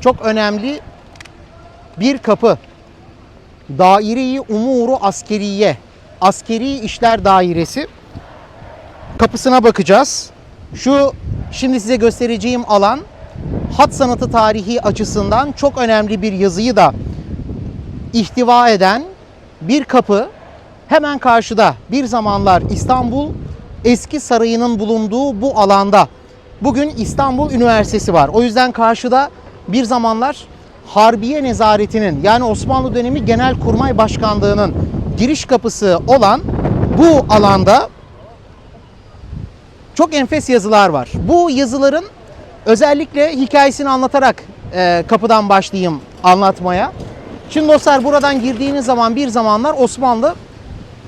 çok önemli bir kapı. Daire-i Umuru Askeriye. Askeri İşler Dairesi. Kapısına bakacağız. Şu şimdi size göstereceğim alan hat sanatı tarihi açısından çok önemli bir yazıyı da ihtiva eden bir kapı. Hemen karşıda bir zamanlar İstanbul Eski Sarayı'nın bulunduğu bu alanda bugün İstanbul Üniversitesi var. O yüzden karşıda bir zamanlar Harbiye Nezaretinin yani Osmanlı dönemi Genelkurmay Başkanlığı'nın giriş kapısı olan bu alanda çok enfes yazılar var. Bu yazıların özellikle hikayesini anlatarak e, kapıdan başlayayım anlatmaya. Şimdi dostlar buradan girdiğiniz zaman bir zamanlar Osmanlı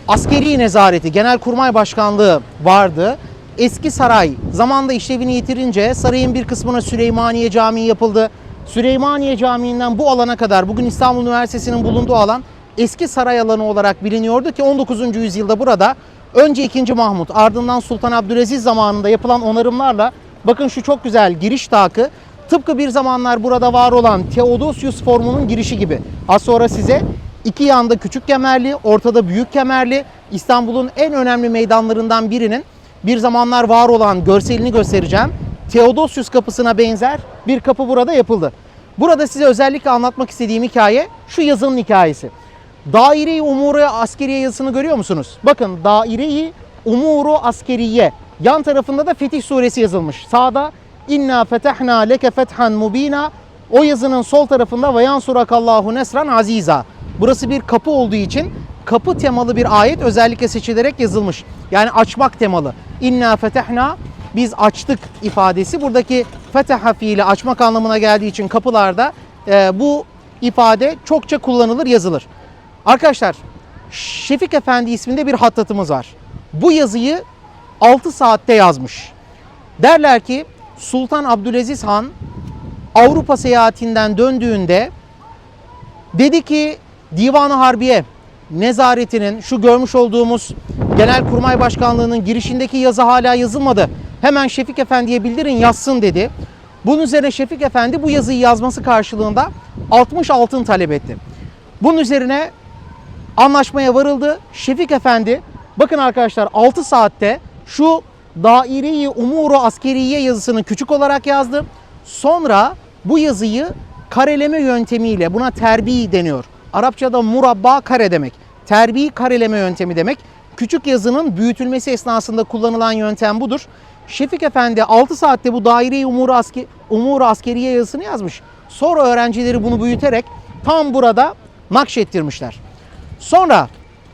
askeri nezareti, genelkurmay başkanlığı vardı. Eski saray zamanda işlevini yitirince sarayın bir kısmına Süleymaniye Camii yapıldı. Süleymaniye Camii'nden bu alana kadar bugün İstanbul Üniversitesi'nin bulunduğu alan eski saray alanı olarak biliniyordu ki 19. yüzyılda burada önce 2. Mahmut ardından Sultan Abdülaziz zamanında yapılan onarımlarla bakın şu çok güzel giriş takı tıpkı bir zamanlar burada var olan Theodosius formunun girişi gibi. Az sonra size iki yanda küçük kemerli, ortada büyük kemerli İstanbul'un en önemli meydanlarından birinin bir zamanlar var olan görselini göstereceğim. Theodosius kapısına benzer bir kapı burada yapıldı. Burada size özellikle anlatmak istediğim hikaye şu yazının hikayesi. Daire-i Umuru Askeriye yazısını görüyor musunuz? Bakın Daire-i Umuru Askeriye. Yan tarafında da Fetih Suresi yazılmış. Sağda İnna fetehna leke fethan mubina. O yazının sol tarafında ve yansurakallahu nesran aziza. Burası bir kapı olduğu için kapı temalı bir ayet özellikle seçilerek yazılmış. Yani açmak temalı. İnna fetehna biz açtık ifadesi buradaki feteha fiili açmak anlamına geldiği için kapılarda e, bu ifade çokça kullanılır yazılır. Arkadaşlar Şefik Efendi isminde bir hattatımız var. Bu yazıyı 6 saatte yazmış. Derler ki Sultan Abdülaziz Han Avrupa seyahatinden döndüğünde dedi ki Divan-ı Harbiye nezaretinin şu görmüş olduğumuz Genelkurmay Başkanlığı'nın girişindeki yazı hala yazılmadı. Hemen Şefik Efendi'ye bildirin yazsın dedi. Bunun üzerine Şefik Efendi bu yazıyı yazması karşılığında 60 altın talep etti. Bunun üzerine anlaşmaya varıldı. Şefik Efendi bakın arkadaşlar 6 saatte şu Daire-i Umuru Askeriye yazısını küçük olarak yazdı. Sonra bu yazıyı kareleme yöntemiyle buna terbi deniyor. Arapçada murabba kare demek. Terbi kareleme yöntemi demek. Küçük yazının büyütülmesi esnasında kullanılan yöntem budur. Şefik Efendi 6 saatte bu daire-i umuru, aske, umuru askeriye yazısını yazmış. Sonra öğrencileri bunu büyüterek tam burada nakşettirmişler. Sonra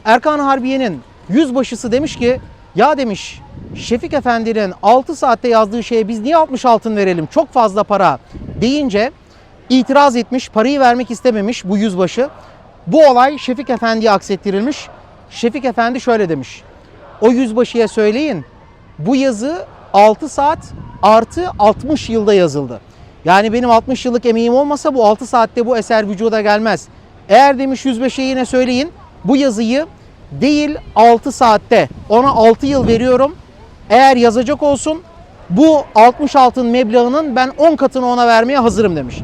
Erkan Harbiye'nin yüzbaşısı demiş ki ya demiş Şefik Efendi'nin 6 saatte yazdığı şeye biz niye 60 altın verelim çok fazla para deyince itiraz etmiş parayı vermek istememiş bu yüzbaşı. Bu olay Şefik Efendi'ye aksettirilmiş. Şefik Efendi şöyle demiş. O yüzbaşıya söyleyin bu yazı 6 saat artı 60 yılda yazıldı. Yani benim 60 yıllık emeğim olmasa bu 6 saatte bu eser vücuda gelmez. Eğer demiş yüzbaşıya yine söyleyin bu yazıyı değil 6 saatte ona 6 yıl veriyorum. Eğer yazacak olsun bu 60 altın meblağının ben 10 katını ona vermeye hazırım demiş.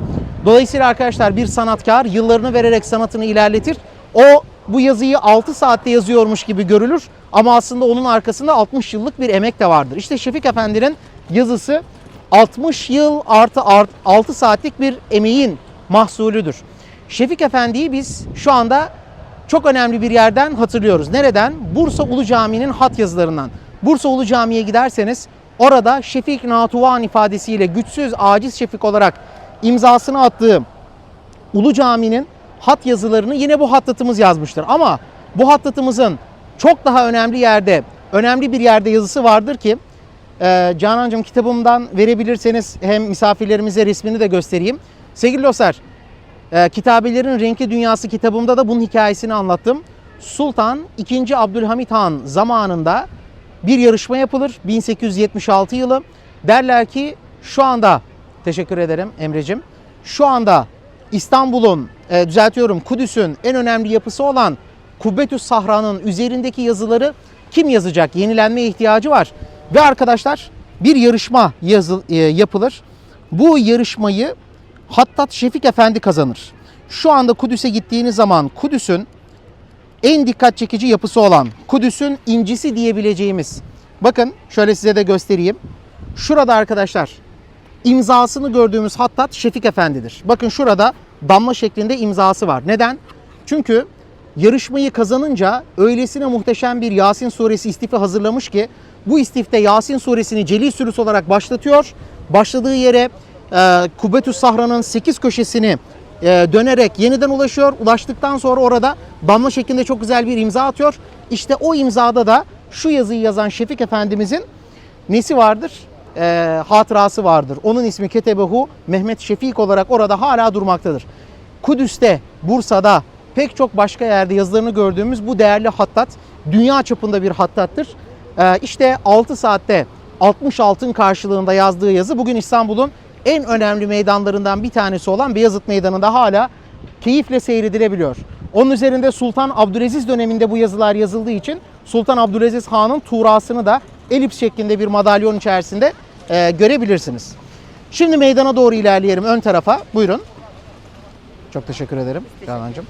Dolayısıyla arkadaşlar bir sanatkar yıllarını vererek sanatını ilerletir. O bu yazıyı 6 saatte yazıyormuş gibi görülür ama aslında onun arkasında 60 yıllık bir emek de vardır. İşte Şefik Efendi'nin yazısı 60 yıl artı 6 saatlik bir emeğin mahsulüdür. Şefik Efendi'yi biz şu anda çok önemli bir yerden hatırlıyoruz. Nereden? Bursa Ulu Camii'nin hat yazılarından. Bursa Ulu Camii'ye giderseniz orada Şefik Natuvan ifadesiyle güçsüz, aciz Şefik olarak imzasını attığı Ulu Cami'nin hat yazılarını yine bu hattatımız yazmıştır. Ama bu hattatımızın çok daha önemli yerde, önemli bir yerde yazısı vardır ki e, Canancığım kitabımdan verebilirseniz hem misafirlerimize resmini de göstereyim. Sevgili dostlar, e, Kitabelerin Renkli Dünyası kitabımda da bunun hikayesini anlattım. Sultan II. Abdülhamit Han zamanında bir yarışma yapılır 1876 yılı. Derler ki şu anda teşekkür ederim Emre'cim. Şu anda İstanbul'un e, düzeltiyorum Kudüs'ün en önemli yapısı olan Kubbetüs Sahra'nın üzerindeki yazıları kim yazacak? Yenilenmeye ihtiyacı var. Ve arkadaşlar bir yarışma yazı, e, yapılır. Bu yarışmayı Hattat Şefik Efendi kazanır. Şu anda Kudüs'e gittiğiniz zaman Kudüs'ün en dikkat çekici yapısı olan Kudüs'ün incisi diyebileceğimiz. Bakın şöyle size de göstereyim. Şurada arkadaşlar imzasını gördüğümüz hattat Şefik Efendi'dir. Bakın şurada damla şeklinde imzası var. Neden? Çünkü yarışmayı kazanınca öylesine muhteşem bir Yasin suresi istifi hazırlamış ki bu istifte Yasin suresini Celil sürüsü olarak başlatıyor. Başladığı yere e, Kubbetüs Sahra'nın 8 köşesini e, dönerek yeniden ulaşıyor. Ulaştıktan sonra orada damla şeklinde çok güzel bir imza atıyor. İşte o imzada da şu yazıyı yazan Şefik Efendimizin nesi vardır? Ee, hatırası vardır. Onun ismi Ketebehu Mehmet Şefik olarak orada hala durmaktadır. Kudüs'te, Bursa'da, pek çok başka yerde yazılarını gördüğümüz bu değerli hattat dünya çapında bir hattattır. Ee, işte 6 saatte 60 altın karşılığında yazdığı yazı bugün İstanbul'un en önemli meydanlarından bir tanesi olan Beyazıt Meydanı'nda hala keyifle seyredilebiliyor. Onun üzerinde Sultan Abdülaziz döneminde bu yazılar yazıldığı için Sultan Abdülaziz Han'ın tuğrasını da elips şeklinde bir madalyon içerisinde e, görebilirsiniz. Şimdi meydana doğru ilerleyelim ön tarafa. Buyurun. Çok teşekkür ederim Canancığım.